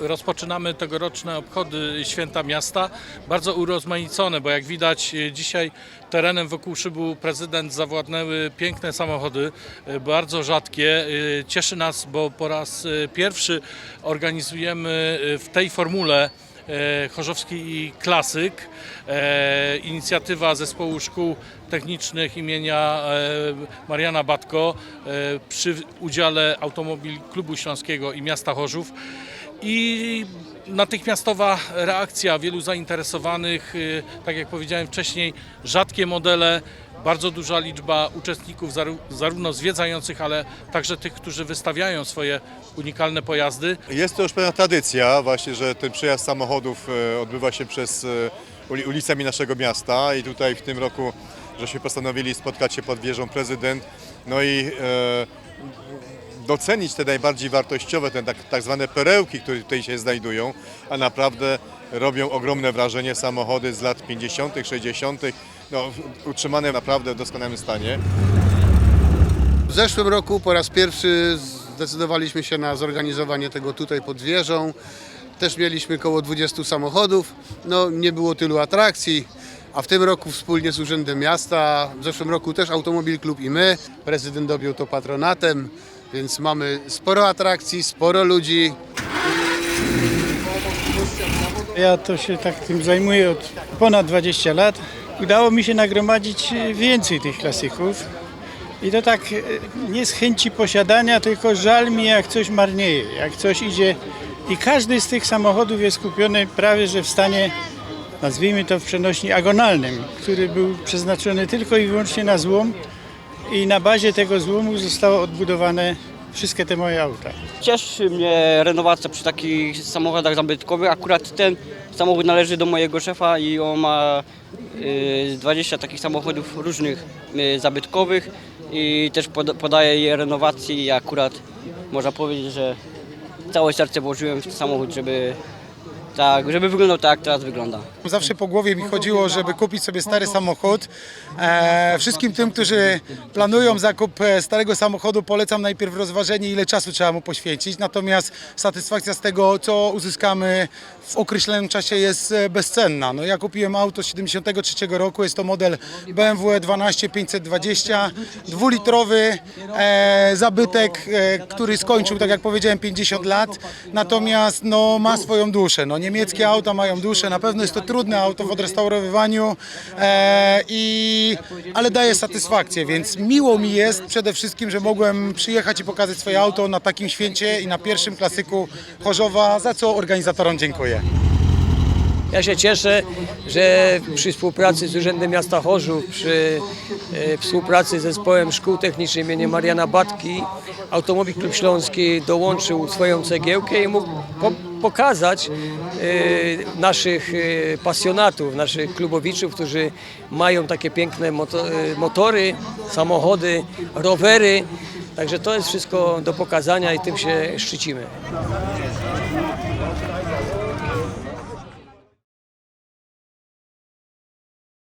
rozpoczynamy tegoroczne obchody Święta Miasta, bardzo urozmaicone, bo jak widać e, dzisiaj terenem wokół szybu prezydent zawładnęły piękne samochody, e, bardzo rzadkie. E, Cieszy nas, bo po raz pierwszy organizujemy w tej formule Chorzowski i Klasyk. Inicjatywa Zespołu Szkół Technicznych imienia Mariana Batko przy udziale Automobil Klubu Śląskiego i Miasta Chorzów. I natychmiastowa reakcja wielu zainteresowanych, e, tak jak powiedziałem wcześniej, rzadkie modele, bardzo duża liczba uczestników, zarówno zwiedzających, ale także tych, którzy wystawiają swoje unikalne pojazdy. Jest to już pewna tradycja właśnie, że ten przejazd samochodów e, odbywa się przez uli- ulicami naszego miasta i tutaj w tym roku żeśmy postanowili spotkać się pod wieżą prezydent, no i e, docenić te najbardziej wartościowe, te tak, tak zwane perełki, które tutaj się znajdują, a naprawdę robią ogromne wrażenie samochody z lat 50., 60., no, utrzymane naprawdę w doskonałym stanie. W zeszłym roku po raz pierwszy zdecydowaliśmy się na zorganizowanie tego tutaj pod wieżą. Też mieliśmy około 20 samochodów. No, nie było tylu atrakcji, a w tym roku wspólnie z Urzędem Miasta, w zeszłym roku też Automobil Klub i my. Prezydent objął to patronatem, więc mamy sporo atrakcji, sporo ludzi. Ja to się tak tym zajmuję od ponad 20 lat. Udało mi się nagromadzić e, więcej tych klasyków. I to tak e, nie z chęci posiadania, tylko żal mi jak coś marnieje, jak coś idzie. I każdy z tych samochodów jest kupiony prawie że w stanie, nazwijmy to w przenośni agonalnym, który był przeznaczony tylko i wyłącznie na złom. I na bazie tego złomu zostało odbudowane wszystkie te moje auta. Cieszy mnie renowacja przy takich samochodach zabytkowych. Akurat ten samochód należy do mojego szefa i on ma y, 20 takich samochodów różnych y, zabytkowych i też pod, podaje je renowacji i akurat można powiedzieć, że całe serce włożyłem w ten samochód, żeby, tak, żeby wyglądał tak, jak teraz wygląda. Zawsze po głowie mi chodziło, żeby kupić sobie stary samochód. E, wszystkim tym, którzy planują zakup e, starego samochodu, polecam najpierw rozważenie, ile czasu trzeba mu poświęcić. Natomiast satysfakcja z tego, co uzyskamy w określonym czasie jest e, bezcenna. No, ja kupiłem auto z 73 roku, jest to model BMW E 12520, dwulitrowy zabytek, który skończył, tak jak powiedziałem, 50 lat. Natomiast no, ma swoją duszę. No, niemieckie auta mają duszę, na pewno jest to trudne auto w odrestaurowywaniu, e, i, ale daje satysfakcję, więc miło mi jest przede wszystkim, że mogłem przyjechać i pokazać swoje auto na takim święcie i na pierwszym klasyku Chorzowa, za co organizatorom dziękuję. Ja się cieszę, że przy współpracy z Urzędem Miasta Chorzów, przy e, współpracy z Zespołem Szkół Technicznych im. Mariana Batki, Automobil Klub Śląski dołączył swoją cegiełkę i mógł po, pokazać e, naszych e, pasjonatów, naszych klubowiczów, którzy mają takie piękne e, motory, samochody, rowery. Także to jest wszystko do pokazania i tym się szczycimy.